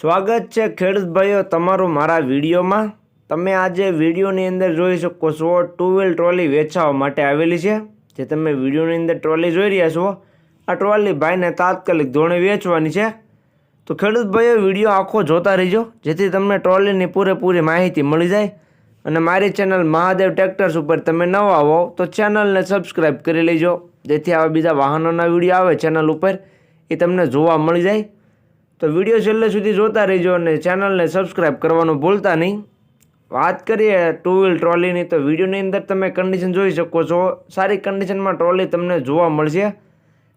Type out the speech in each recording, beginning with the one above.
સ્વાગત છે ખેડૂત ભાઈઓ તમારું મારા વિડીયોમાં. તમે આજે વિડીયોની અંદર જોઈ શકો છો ટુ વ્હીલ ટ્રોલી વેચાવા માટે આવેલી છે. જે તમે વિડીયોની અંદર ટ્રોલી જોઈ રહ્યા છો. આ ટ્રોલી ભાઈને તાત્કાલિક ધોરણે વેચવાની છે. તો ખેડૂત ભાઈઓ, વીડિયો આખો જોતા રહીજો. જેથી તમને ટ્રોલીની પૂરેપૂરી માહિતી મળી જાય. અને મારી ચેનલ મહાદેવ ટ્રેક્ટર્સ ઉપર તમે નવા આવો તો ચેનલને સબસ્ક્રાઈબ કરી લેજો. જેથી આવા બીજા વાહનોના વીડિયો આવે ચેનલ ઉપર, એ તમને જોવા મળી જાય. તો વીડિયો છેલ્લે સુધી જોતા રહેજો અને ચેનલને સબસ્ક્રાઈબ કરવાનું ભૂલતા નહીં. વાત કરીએ ટુ વ્હીલ ટ્રોલીની તો વિડીયોની અંદર તમે કન્ડિશન જોઈ શકો છો. સારી કન્ડિશનમાં ટ્રોલી તમને જોવા મળશે.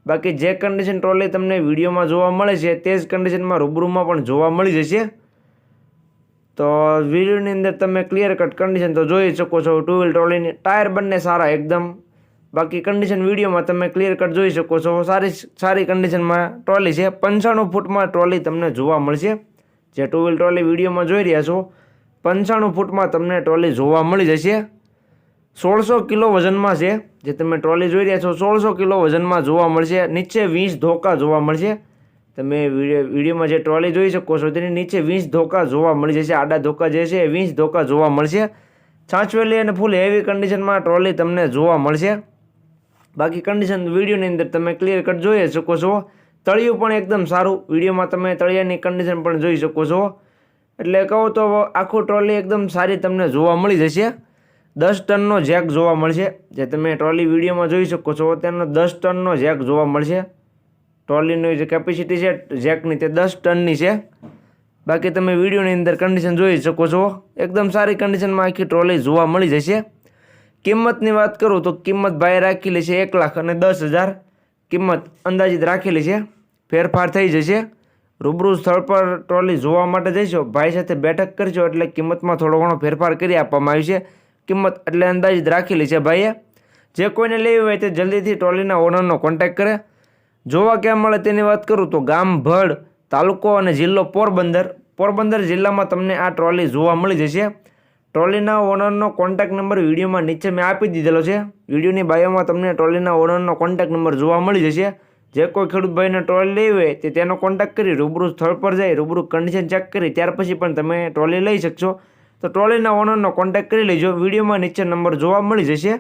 બાકી જે કન્ડિશન ટ્રોલી તમને વિડીયોમાં જોવા મળે છે, તે જ કન્ડિશનમાં રૂબરૂમાં પણ જોવા મળી જશે. તો વિડીયોની અંદર તમે ક્લિયર કટ કન્ડિશન તો જોઈ શકો છો. ટુ વ્હીલ ટ્રોલીની ટાયર બંને સારા એકદમ. બાકી કન્ડિશન વિડીયોમાં તમે ક્લિયર કટ જોઈ શકો છો. સારી સારી કન્ડિશનમાં ટ્રોલી છે. પંચાણું ફૂટમાં ટ્રોલી તમને જોવા મળશે. જે ટુ વ્હીલ ટ્રોલી વિડીયોમાં જોઈ રહ્યા છો, પંચાણું ફૂટમાં તમને ટ્રોલી જોવા મળી જશે. સોળસો કિલો વજનમાં છે. જે તમે ટ્રોલી જોઈ રહ્યા છો, સોળસો કિલો વજનમાં જોવા મળશે. નીચે વીસ ધોકા જોવા મળશે. તમે વીડિયો, વિડીયોમાં જે ટ્રોલી જોઈ શકો છો, તેની નીચે વીસ ધોકા જોવા મળી જશે. આડા ધોકા જે છે એ વીસ ધોકા જોવા મળશે. છાંચવેલી અને ફૂલ હેવી કન્ડિશનમાં ટ્રોલી તમને જોવા મળશે. બાકી કન્ડિશન વિડીયોની અંદર તમે ક્લિયર કટ જોઈ શકો છો. તળિયું પણ એકદમ સારું. વિડીયોમાં તમે તળિયાની કન્ડિશન પણ જોઈ શકો છો. એટલે કહું તો આખું ટ્રોલી એકદમ સારી તમને જોવા મળી જશે. દસ ટનનો જેક જોવા મળશે. જે તમે ટ્રોલી વિડીયોમાં જોઈ શકો છો તેનો દસ ટનનો જેક જોવા મળશે. ટ્રોલીની જે કેપેસિટી છે જેકની તે દસ ટનની છે. બાકી તમે વિડીયોની અંદર કન્ડિશન જોઈ શકો છો. એકદમ સારી કન્ડિશનમાં આખી ટ્રોલી જોવા મળી જશે. કિંમતની વાત કરું તો કિંમત ભાઈ રાખેલી છે એક લાખ અને દસ હજાર. કિંમત અંદાજિત રાખેલી છે. ફેરફાર થઈ જશે. રૂબરૂ સ્થળ પર ટ્રોલી જોવા માટે જઈશો. ભાઈ સાથે બેઠક કરજો એટલે કિંમતમાં થોડો ઘણો ફેરફાર કરી આપવામાં આવ્યો છે. કિંમત એટલે અંદાજિત રાખેલી છે ભાઈએ. જે કોઈને લેવી હોય તે જલ્દીથી ટ્રોલીના ઓનરનો કોન્ટેક્ટ કરે. જોવા ક્યાં મળે તેની વાત કરું તો ગામ, ભડ, તાલુકો અને જિલ્લો પોરબંદર. પોરબંદર જિલ્લામાં તમને આ ટ્રોલી જોવા મળી જશે. ટ્રોલીના ઓનરનો કોન્ટેક્ટ નંબર વિડીયોમાં નીચે મેં આપી દીધેલો છે. વિડીયોની બાયોમાં તમને ટ્રોલીના ઓનરનો કોન્ટેક્ટ નંબર જોવા મળી જશે. જે કોઈ ખેડૂત ભાઈને ટ્રોલી લેવી હોય તે તેનો કોન્ટેક્ટ કરી રૂબરૂ સ્થળ પર જઈ રૂબરૂ કન્ડિશન ચેક કરી, ત્યાર પછી પણ તમે ટ્રોલી લઈ શકશો. તો ટ્રોલીના ઓનરનો કોન્ટેક્ટ કરી લેજો. વિડીયોમાં નીચે નંબર જોવા મળી જશે.